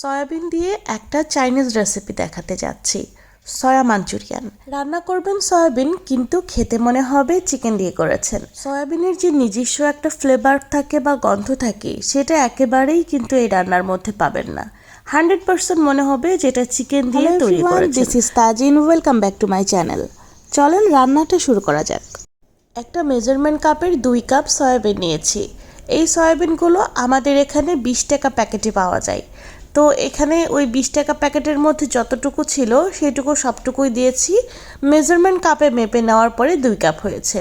Soybean দিয়ে একটা Chinese recipe দেখাতে যাচ্ছি। Soya Manchurian. রান্না করবেন সয়াবিন কিন্তু খেতে মনে হবে চিকেন দিয়ে করেছেন। সয়াবিনের যে নিজস্ব একটা ফ্লেভার থাকে বা গন্ধ থাকে সেটা একেবারেই কিন্তু এই রান্নার মধ্যে পাবেন না। হান্ড্রেড পার্সেন্ট মনে হবে যেটা চিকেন দিয়ে তৈরি করেছেন। This is tagine. Welcome back to my channel চলেন রান্নাটা শুরু করা যাক। একটা মেজারমেন্ট কাপের দুই কাপ সয়াবিন নিয়েছি। এই সয়াবিনগুলো আমাদের এখানে বিশ টাকা প্যাকেটে পাওয়া যায়। তো এখানে ওই বিশ টাকা প্যাকেটের মধ্যে যতটুকু ছিল সেটুকু সবটুকুই দিয়েছি। মেজারমেন্ট কাপে মেপে নেওয়ার পরে দুই কাপ হয়েছে।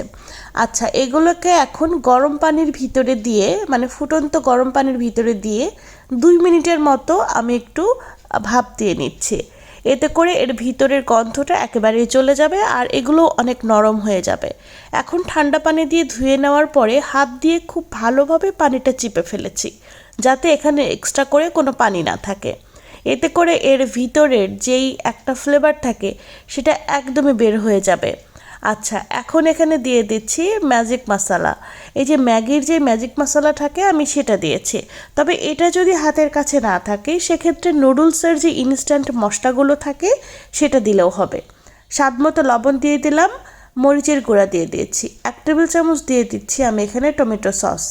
আচ্ছা এগুলোকে এখন গরম পানির ভিতরে দিয়ে মানে ফুটন্ত গরম পানির ভিতরে দিয়ে দুই মিনিটের মতো আমি একটু ভাপ দিয়ে নিচ্ছি। এতে করে এর ভিতরের গন্ধটা একেবারেই চলে যাবে আর এগুলো অনেক নরম হয়ে যাবে। এখন ঠান্ডা পানি দিয়ে ধুয়ে নেওয়ার পরে হাত দিয়ে খুব ভালোভাবে পানিটা চিপে ফেলেছি, যাতে এখানে এক্সট্রা করে কোনো পানি না থাকে। এতে করে এর ভিতরের যেই একটা ফ্লেভার থাকে, সেটা একদমই বের হয়ে যাবে। আচ্ছা এখন এখানে দিয়ে দিচ্ছি ম্যাজিক মশলা এই যে ম্যাগির যে ম্যাজিক মশলা থাকে, আমি সেটা দিয়েছি। তবে এটা যদি হাতের কাছে না থাকে, সেক্ষেত্রে নুডলসের যে ইনস্ট্যান্ট মশলাগুলো থাকে, সেটা দিলেও হবে। স্বাদ মতো লবণ দিয়ে দিলাম, মরিচের গুঁড়া দিয়ে দিয়েছি। এক টেবিল চামচ দিয়ে দিচ্ছি আমি এখানে টমেটো সস।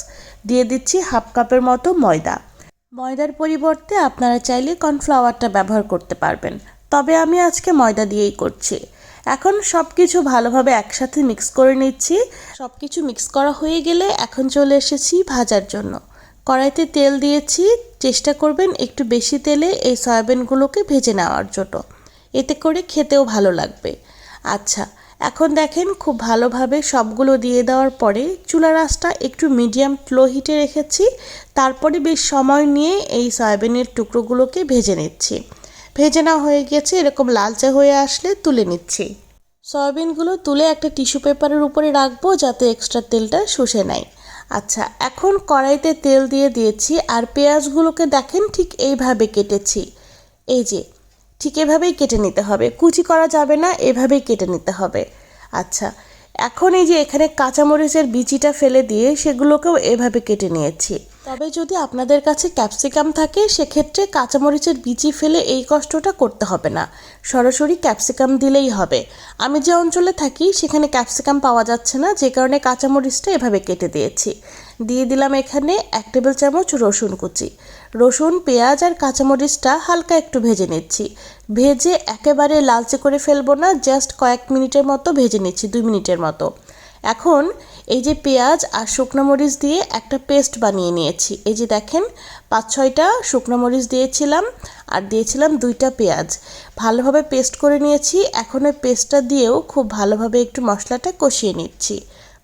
দিয়ে দিচ্ছি হাফ কাপের মতো ময়দা। ময়দার পরিবর্তে আপনারা চাইলে কর্নফ্লাওয়ারটা ব্যবহার করতে পারবেন। তবে আমি আজকে ময়দা দিয়েই করছি। এখন সব কিছু ভালোভাবে একসাথে মিক্স করে নিচ্ছি। সব কিছু মিক্স করা হয়ে গেলে এখন চলে এসেছি ভাজার জন্য। কড়াইতে তেল দিয়েছি। চেষ্টা করবেন একটু বেশি তেলে এই সয়াবিনগুলোকে ভেজে নেওয়ার জন্য। এতে করে খেতেও ভালো লাগবে। আচ্ছা এখন দেখেন খুব ভালোভাবে সবগুলো দিয়ে দেওয়ার পরে চুলা রাসটা একটু মিডিয়াম স্লো হিটে রেখেছি। তারপরে বেশ সময় নিয়ে এই সয়াবিনের টুকরোগুলোকে ভেজে নিচ্ছি। ভেজে নেওয়া হয়ে গেছে এরকম লালচে হয়ে আসলে তুলে নিচ্ছি। সয়াবিনগুলো তুলে একটা টিস্যু পেপারের উপরে রাখব যাতে এক্সট্রা তেলটা শুষে নেয়। আচ্ছা এখন কড়াইতে তেল দিয়ে দিয়েছি আর পেঁয়াজগুলোকে দেখেন ঠিক এইভাবে কেটেছি। এই যে, ঠিক এভাবেই কেটে নিতে হবে। কুচি করা যাবে না, এভাবেই কেটে নিতে হবে। আচ্ছা এখন এই যে এখানে কাঁচামরিচের বিচিটা ফেলে দিয়ে সেগুলোকেও এভাবে কেটে নিয়েছি। তবে যদি আপনাদের কাছে ক্যাপসিকাম থাকে, সেক্ষেত্রে কাঁচামরিচের বিচি ফেলে এই কষ্টটা করতে হবে না। সরাসরি ক্যাপসিকাম দিলেই হবে। আমি যে অঞ্চলে থাকি, সেখানে ক্যাপসিকাম পাওয়া যাচ্ছে না, যে কারণে কাঁচামরিচটা এভাবে কেটে দিয়েছি। দিয়ে দিলাম এখানে এক টেবিল চামচ রসুন কুচি। রসুন, পেঁয়াজ আর কাঁচামরিচটা হালকা একটু ভেজে নিচ্ছি। ভেজে একেবারে লালচে করে ফেলব না, জাস্ট কয়েক মিনিটের মতো ভেজে নিচ্ছি, দুই মিনিটের মতো। এখন এই যে পেঁয়াজ আর শুকনো মরিচ দিয়ে একটা পেস্ট বানিয়ে নিয়েছি। এই যে দেখেন, পাঁচ ছয়টা শুকনো মরিচ দিয়েছিলাম আর দিয়েছিলাম দুইটা পেঁয়াজ। ভালোভাবে পেস্ট করে নিয়েছি। এখন ওই পেস্টটা দিয়েও খুব ভালোভাবে একটু মশলাটা কষিয়ে নিচ্ছি।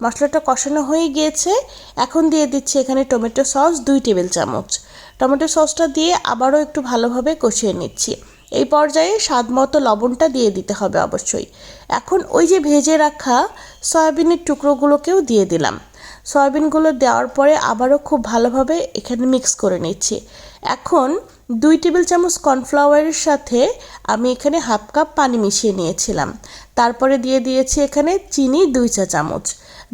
মশলাটা কষানো হয়ে গিয়েছে। এখন দিয়ে দিচ্ছি এখানে টমেটো সস দুই টেবিল চামচ। টমেটো সসটা দিয়ে আবারও একটু ভালোভাবে কষিয়ে নিচ্ছি। এই পর্যায়ে স্বাদ মতো লবণটা দিয়ে দিতে হবে অবশ্যই। এখন ওই যে ভেজে রাখা সয়াবিনের টুকরোগুলোকেও দিয়ে দিলাম। সয়াবিনগুলো দেওয়ার পরে আবারও খুব ভালোভাবে এখানে মিক্স করে নিচ্ছি। এখন দুই টেবিল চামচ কর্নফ্লাওয়ারের সাথে আমি এখানে হাফ কাপ পানি মিশিয়ে নিয়েছিলাম। তারপরে দিয়ে দিয়েছি এখানে চিনি দুই চা চামচ।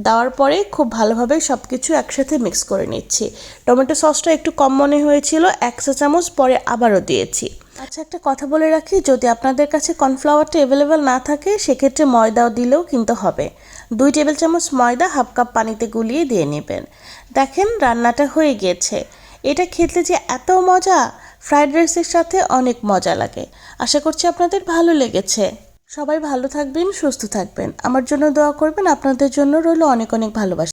দেওয়ার পরে খুব ভালোভাবে সব কিছু একসাথে মিক্স করে নিচ্ছি। টমেটো সসটা একটু কম মনে হয়েছিল, এক চা চামচ পরে আবারও দিয়েছি। আচ্ছা একটা কথা বলে রাখি, যদি আপনাদের কাছে কর্নফ্লাওয়ারটা অ্যাভেলেবেল না থাকে, সেক্ষেত্রে ময়দাও দিলেও কিন্তু হবে। দুই টেবিল চামচ ময়দা, হাফ কাপ পানিতে গুলিয়ে দিয়ে নেবেন। দেখেন, রান্নাটা হয়ে গিয়েছে। এটা খেতে যে এত মজা! ফ্রাইড রাইসের সাথে অনেক মজা লাগে। আশা করছি আপনাদের ভালো লেগেছে। সবাই ভালো থাকবেন, সুস্থ থাকবেন। আমার জন্য দোয়া করবেন। আপনাদের জন্য রইল অনেক অনেক ভালোবাসা।